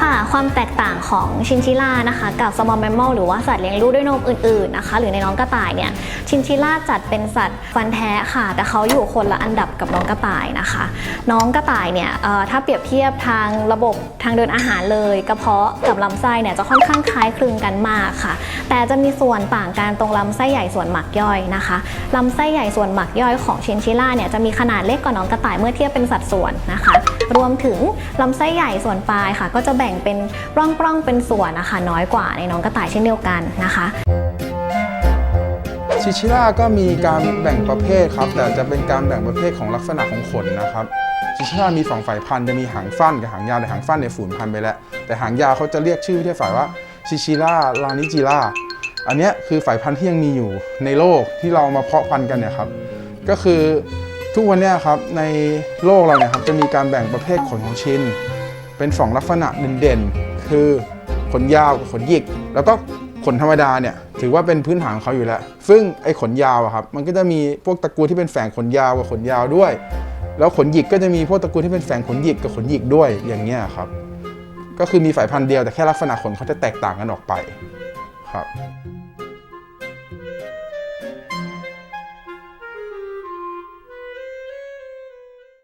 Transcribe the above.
ค่ะ ความแตกต่างของชินชิล่านะคะ กับ small mammal หรือว่าสัตว์เลี้ยงลูกด้วยนมอื่นๆนะคะ หรือในน้องกระต่ายเนี่ยชินชิล่าจัดเป็นสัตว์ฟันแท้ค่ะ แต่เขาอยู่คนละอันดับกับน้องกระต่ายนะคะ น้องกระต่ายเนี่ยถ้าเปรียบเทียบทางระบบทางเดินอาหารเลยกระเพาะกับลำไส้เนี่ยจะค่อนข้างคล้ายคลึงกันมากค่ะ แต่จะมีส่วนต่างกันตรงลำไส้ใหญ่ส่วนหมักย่อยนะคะลำไส้ใหญ่ส่วนหมักย่อยของชินชิล่าเนี่ยจะมีขนาดเล็กกว่าน้องกระต่ายเมื่อเทียบเป็นสัดส่วนนะคะ รวมถึงลำไส้ใหญ่ส่วนปลายค่ะ ก็จะแบ่งบ่งเป็นร่องๆเป็นส่วนนะคะ น้อยกว่าในน้องกระต่ายเช่นเดียวกันนะคะชิชิล่าก็มีการแบ่งประเภทครับ แต่จะเป็นการแบ่งประเภทของลักษณะของขนนะครับชิชิล่ามีสองฝ่ายพันธุ์จะมีหางสั้นกับหางยาวแต่หางสั้นเนี่ยสูญพันธุ์ไปแล้ว แต่หางยาวเขาจะเรียกชื่อที่ฝ่ายว่าชิชิล่าลานิจิล่าอันนี้คือฝ่ายพันธุ์ที่ยังมีอยู่ในโลกที่เรามาเพาะพันธุ์กันเนี่ยครับ ก็คือทุกวันนี้ครับในโลกเราเนี่ยครับจะมีการแบ่งประเภทขนของชิน เป็นสองลักษณะเด่นๆ คือขนยาวกับขนหยิก แล้วก็ขนธรรมดาเนี่ยถือว่าเป็นพื้นฐานของเขาอยู่แล้ว ซึ่งไอ้ขนยาวอะครับมันก็จะมีพวกตระกูลที่เป็นแฝงขนยาวกับขนยาวด้วย แล้วขนหยิกก็จะมีพวกตระกูลที่เป็นแฝงขนหยิกกับขนหยิกด้วยอย่างเงี้ยครับ ก็คือมีสายพันธุ์เดียวแต่แค่ลักษณะขนเขาจะแตกต่างกันออกไปครับ